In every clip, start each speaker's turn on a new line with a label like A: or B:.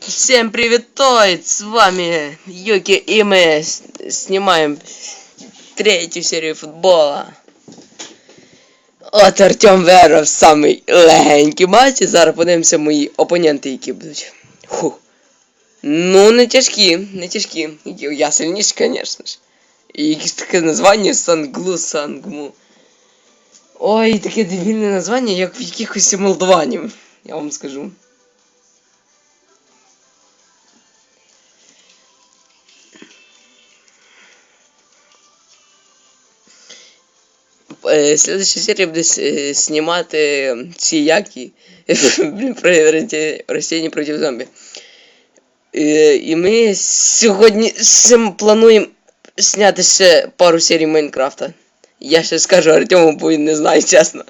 A: Всем привет, с вами Юки, и мы снимаем третью серию футбола. От Артем виграв самий легенький матч, зараз подивимося мої опоненти, які будуть. Фу. Ну, не тяжкі, не тяжкі. Я сильніший, звісно ж. І якесь таке названня Санглу Сангму. Ой, таке дебільне названня, як в якихось молдованів, я вам скажу. Е, Следующая серія буде е, знімати ці які про растіння проти зомбі. Е, І ми сьогодні ще плануємо зняти ще пару серій Майнкрафта. Я ще скажу Артему, бо він не знає, чесно.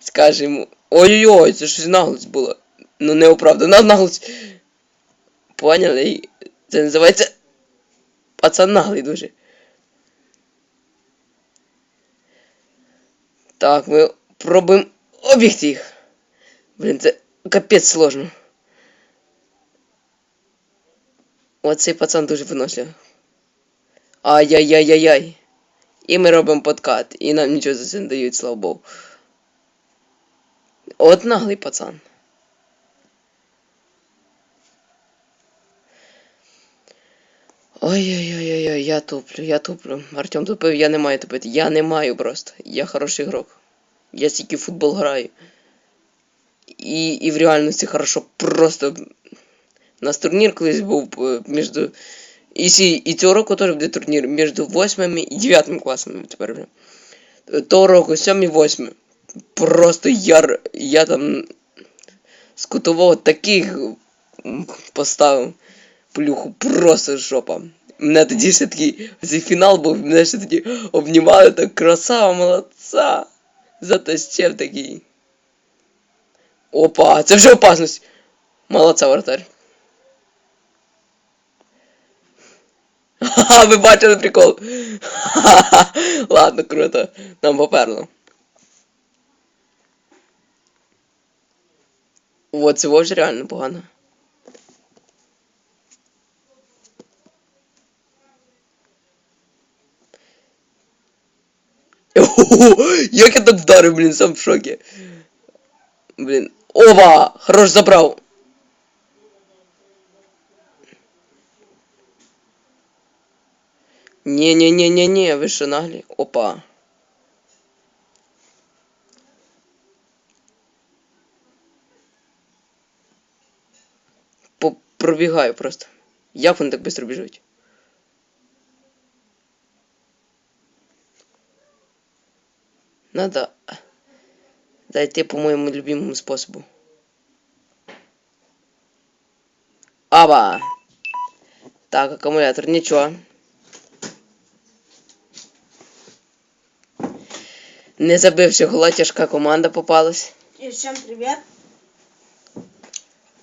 A: Скаже йому. Ой-ой, це щось наглость було. Ну неоправдана наглость. Поняли? Це називається. Пацан наглий дуже. Так, ми пробуємо обігти їх. Блін, це капець сложно. Оцей пацан дуже винослив. Ай-яй-яй-яй-яй. І ми робимо подкат, і нам нічого за це не дають, слава Богу. От наглий пацан. Ой-ой-ой-ой, я туплю, я туплю. Артем тупив, я не маю тупити. Я не маю просто. Я хороший ігрок. Я тільки в футбол граю. І, і в реальності хорошо. Просто у нас турнір колись був е, між. І, сі- і цього року теж буде турнір між 8 і 9 класами тепер вже. Того року 7 і 8. Просто я, я там з кутового таких поставив плюху, просто жопа. Мене тоді ще такий цей фінал був, мене ще тоді обнімали так красава, молодца. Затащив такий. Опа, це вже опасність. Молодца, вратарь. Ха-ха, ви бачили прикол. Ха-ха. Ладно, круто. Нам поперло. О, це ж реально погано. Ого, Як я так вдарив, блін, сам в шокі. Блін. Ова! Хорош забрав. Не-не-не-не-не, ви що наглі? Опа. Пробігаю просто. Як вони так швидко біжуть? Надо дойти по моему любимому способу. Аба! Так, аккумулятор, ничего. Не забивши гола, тяжка команда попалась.
B: И всем привет.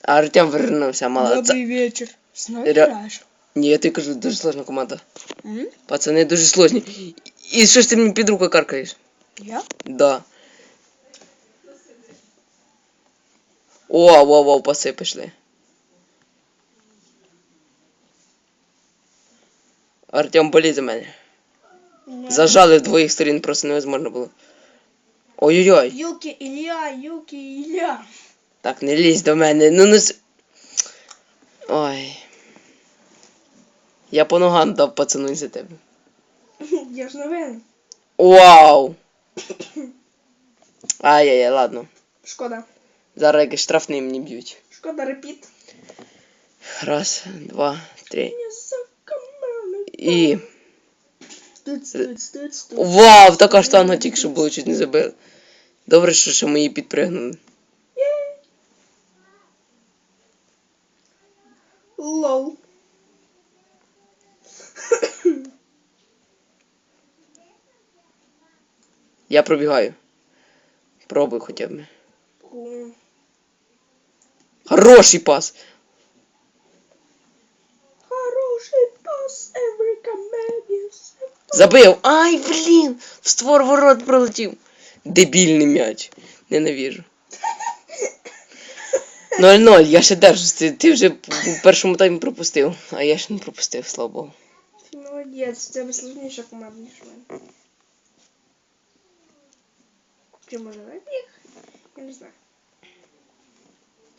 A: Артем вернувся, молодца.
B: Добрый вечер. С нами
A: Ре-
B: играешь?
A: Ні, я тобі кажу, дуже сложна команда.
B: М?
A: Пацани дуже сложні. І що ж ти мені під руку каркаєш?
B: Я?
A: Да. О, во, во, паси пішли. Артем, болій за мене. Зажали з двоїх сторін, просто невозможно було. Ой-ой-ой.
B: Юки, Илья, Юки, Илья.
A: Так, не лізь до мене. Ну не с- Ой. Я по ногам дав пацану за тебе.
B: Я ж новин.
A: Вау! Ай-яй-яй, ладно.
B: Шкода.
A: Зараз якийсь штрафний мені б'ють.
B: Шкода, репіт.
A: Раз, два, три. І. Вау! Така штанга тільки що було, чуть не забили. Добре, що ще мої підпригнули. Я пробігаю. Пробуй хоча б. Хороший пас!
B: Хороший пас, every comedian.
A: Забив! Ай, блін! В створ ворот пролетів. Дебільний м'яч. Ненавижу. 0-0, я ще держусь. Ти, ти вже в першому таймі пропустив, а я ще не пропустив, слава Богу.
B: Ти молодець, в тебе сложніша команда, ніж мене. Чи може вибіг? Я не знаю.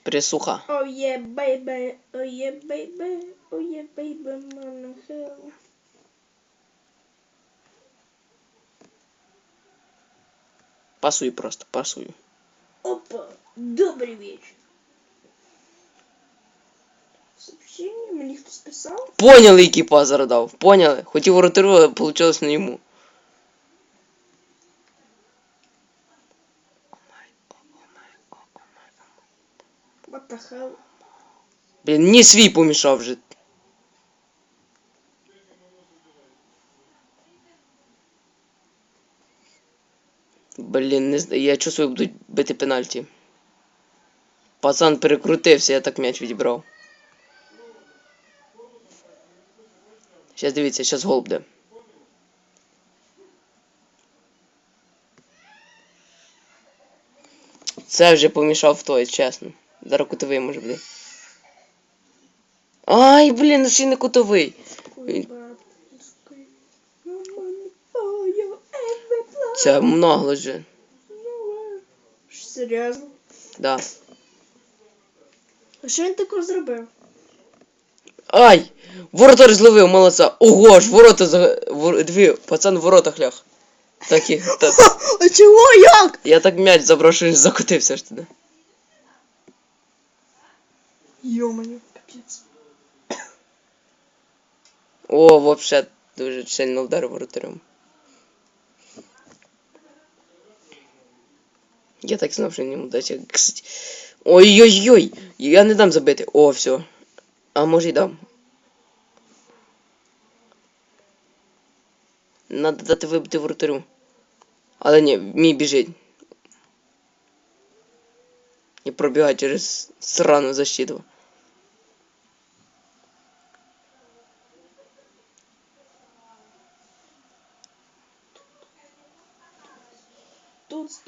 A: Присуха.
B: Oh yeah, baby, oh yeah, baby, oh yeah, baby, man, hell.
A: Пасую просто, пасую.
B: Опа, добрый вечер. Сообщение мені хтось писав?
A: Поняли, який пас зараз дав? Поняли? Хотів воротарю, але вийшло не йому.
B: The hell?
A: Блін, ні свій помішав вже. Блін, не знаю, я чувствую, будуть бити пенальті. Пацан перекрутився, я так м'яч відібрав. Щас дивіться, щас гол буде. Це вже помішав той, чесно. Зараз кутовий може бути. Ай, блін, ну ще й не кутовий. Це много вже.
B: Серйозно?
A: Да.
B: А що він такого зробив?
A: Ай! Воротар зловив, молодця. Ого ж, ворота за. Вор... Дві, пацан в воротах ляг. Так. Так.
B: А чого як?
A: Я так м'яч забрав, що закотився ж туди.
B: Йо-моє, капець.
A: О, вообще дуже сильно вдарив воротарем. Я так знав, що не. Кстати. Ой-ой-ой! Я не дам забити. О, все. А може й дам. Надо дати вибити воротарю. Але ні, мій біжить. І пробігає через срану защиту.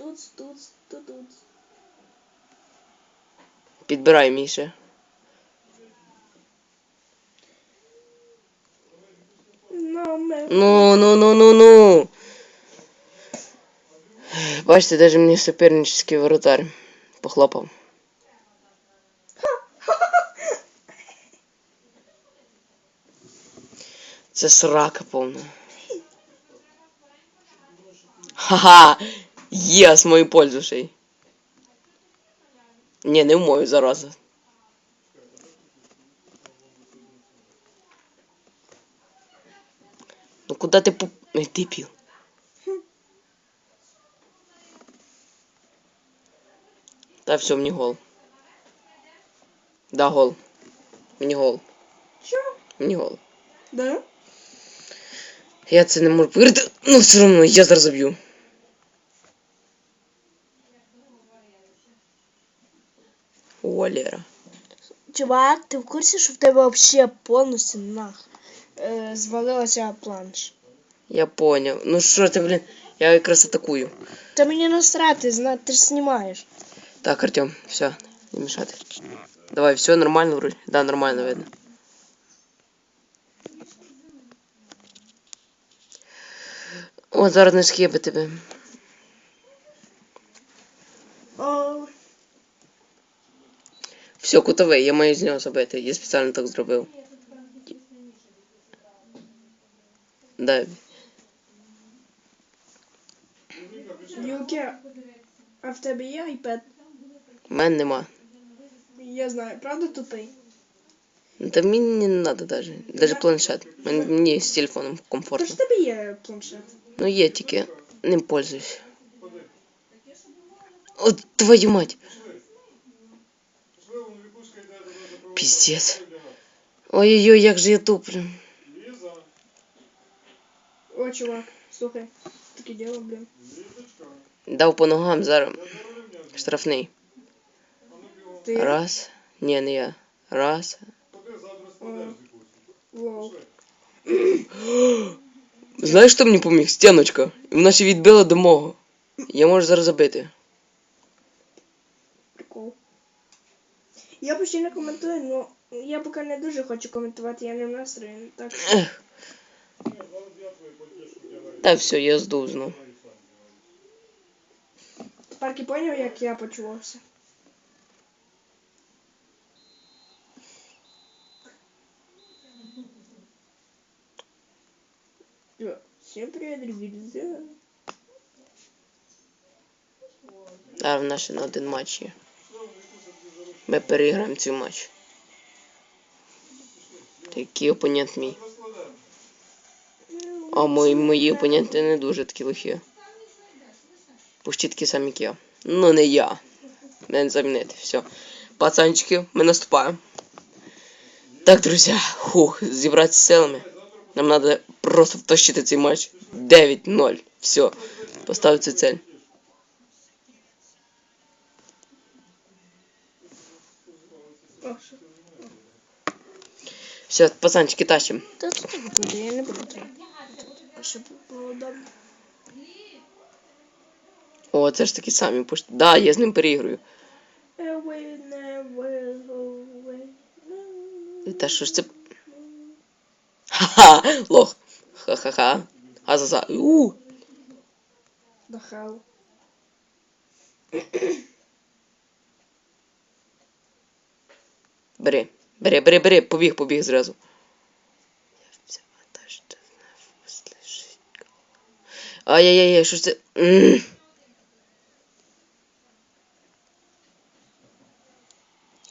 B: Тут, тут, тут, тут.
A: Підбирай, Міша. Ну, ну, ну, ну, ну. Бачите, даже мені супернический воротар похлопав. Це срака повна. Ха-ха! Єс, мою пользу ще й. Ні, не в мою зараза. Ну куда ти поп... Ай, дебіл. Та все, мені гол. Да, гол. Мені гол.
B: Що?
A: Мені гол.
B: Да?
A: Я це не можу повірити, ну все одно я зараз заб'ю. О,
B: Чувак, ти в курсі, що в тебе взагалі повністю нах е, звалилася планш?
A: Я поняв. Ну що ти, блін, я якраз атакую.
B: Та мені насрати, зна... ти ж знімаєш.
A: Так, Артем, все, не мешати. Давай, все нормально вроде. Да, нормально видно. О, зараз не схиби тебе.
B: О,
A: Все, кутовий, я маю з нього забити. Я спеціально так зробив. Да.
B: Юке, а в тебе є iPad?
A: В мене нема.
B: Я знаю, правда тупий?
A: Та мені не надо даже. Даже планшет. Мені, з телефоном
B: Та ж
A: комфортно.
B: тебе є планшет.
A: Ну є, тільки ним пользуюсь. От твою мать. Пиздец. Ой-ой-ой, як же я туплю.
B: О, чувак, слухай, таке діло, блін.
A: Дав по ногам зараз. Штрафний.
B: Ти
A: Раз. Ні, не я. Раз.
B: Лол.
A: Знаєш, хто мені поміг? Стіночка. І вона ще відбила до мого. Я можу зараз забити.
B: Я постійно коментую, но я поки не дуже хочу коментувати, я не в настрої. Так.
A: Ех. Та все, я здув знов.
B: Тепер ти поняв, як я почувався? Да. Всем привет, друзья.
A: А в ще на один матч є. Ми переіграємо цей матч. Який опонент мій. А мої, мої опоненти не дуже такі лихі. Почти такі самі, як я. Ну не я. Мене замінити. Все. Пацанчики, ми наступаємо. Так, друзі, хух, зібратися силами. Нам треба просто втащити цей матч. 9-0. Все. Поставив цю цель. Все, пацанчики, тащим.
B: Та тут не буде, я не буду. Щоб було добре.
A: О, це ж такі самі почти. Да, я з ним.
B: Away, never away.
A: Та що ж це. Ха-ха! Лох. Ха-ха-ха. Азаза. У.
B: Дахав.
A: Бери. Бери, бери, бери, побіг, побіг зразу. Ай-яй-яй, що ж це.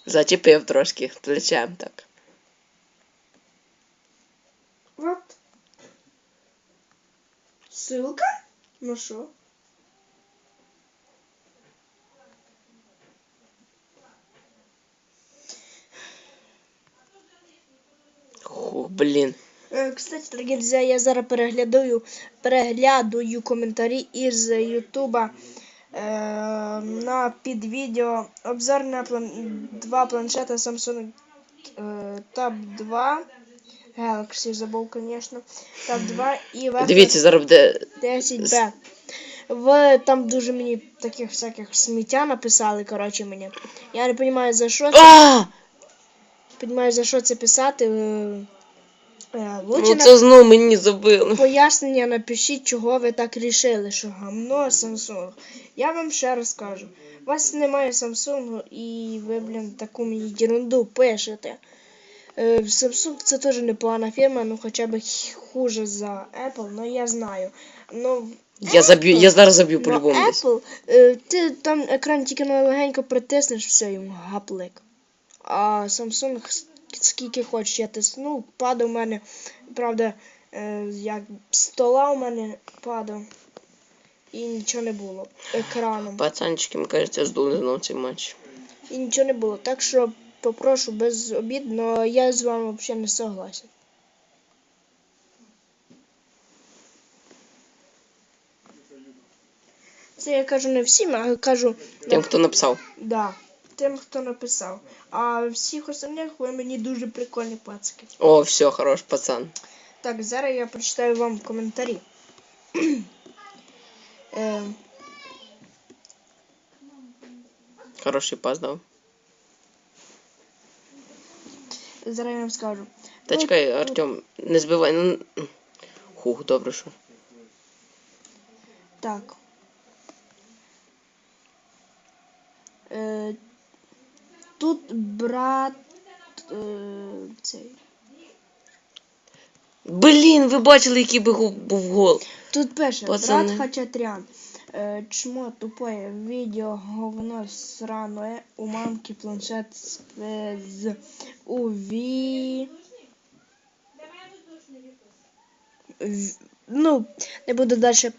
A: Зачепив трошки плечем так.
B: Вот. Ссылка? Ну що?
A: Хух, блін.
B: Е, Кстати, дорогі друзі, я зараз переглядаю, переглядаю коментарі із Ютуба е, на під відео обзор на план... два планшета Samsung е, Tab 2 Galaxy забув, звісно. Tab 2 і Vector
A: Дивіться, зараз буде.
B: 10B. В там дуже мені таких всяких сміття написали, коротше мені. Я не розумію, за що це.
A: А!
B: За що це писати. Е, е, лучше
A: Ну це знову мені забили.
B: пояснення напишіть, чого ви так рішили, що гамно Samsung. Я вам ще раз кажу. У вас немає Samsung і ви, блін, таку мені ерунду пишете. Е, Samsung це теж непогана фірма, ну хоча б хуже за Apple, ну я знаю. Ну,
A: Я заб'ю, я зараз заб'ю по-любому.
B: Apple, е, ти там екран тільки на легенько притиснеш, все, йому гаплик. А Samsung скільки хочеш, я тиснув, падав у мене, правда, е, як стола у мене падав. І нічого не було. Екраном.
A: Пацанчики, ми кажеться, здули знову цей матч.
B: І нічого не було. Так що попрошу без обід, але я з вами взагалі не согласен. Це я кажу не всім, а кажу
A: Тим, хто написав.
B: Да, тим, хто написав. А всіх остальних ви мені дуже прикольні пацики.
A: О, все, хорош, пацан.
B: Так, зараз я прочитаю вам коментарі. е,
A: Хороший пас дав.
B: зараз я вам скажу.
A: Та
B: Ну,
A: чекай, Артем, не збивай. Ну... Хух, добре, що.
B: Так. Е, тут брат. Е, цей.
A: Блін, ви бачили, який би був гол.
B: Тут пише
A: Пацани.
B: брат Хачатрян. Е, чмо тупое відео говно сраное у мамки планшет спез у ві... В- Ну, не буду далі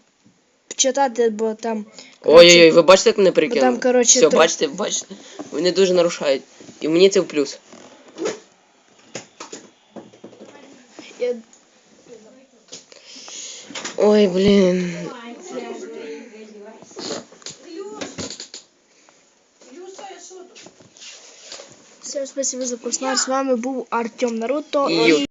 B: читати, бо там.
A: Ой-ой-ой, ви бачите, як мене прикинули?
B: там, коротше,
A: Все,
B: то-
A: бачите, бачите. Вони дуже нарушають. І мені це в плюс.
B: Я...
A: Ой, блін.
B: Всем спасибо за просмотр. З вами був Артем Наруто.
A: І Ю.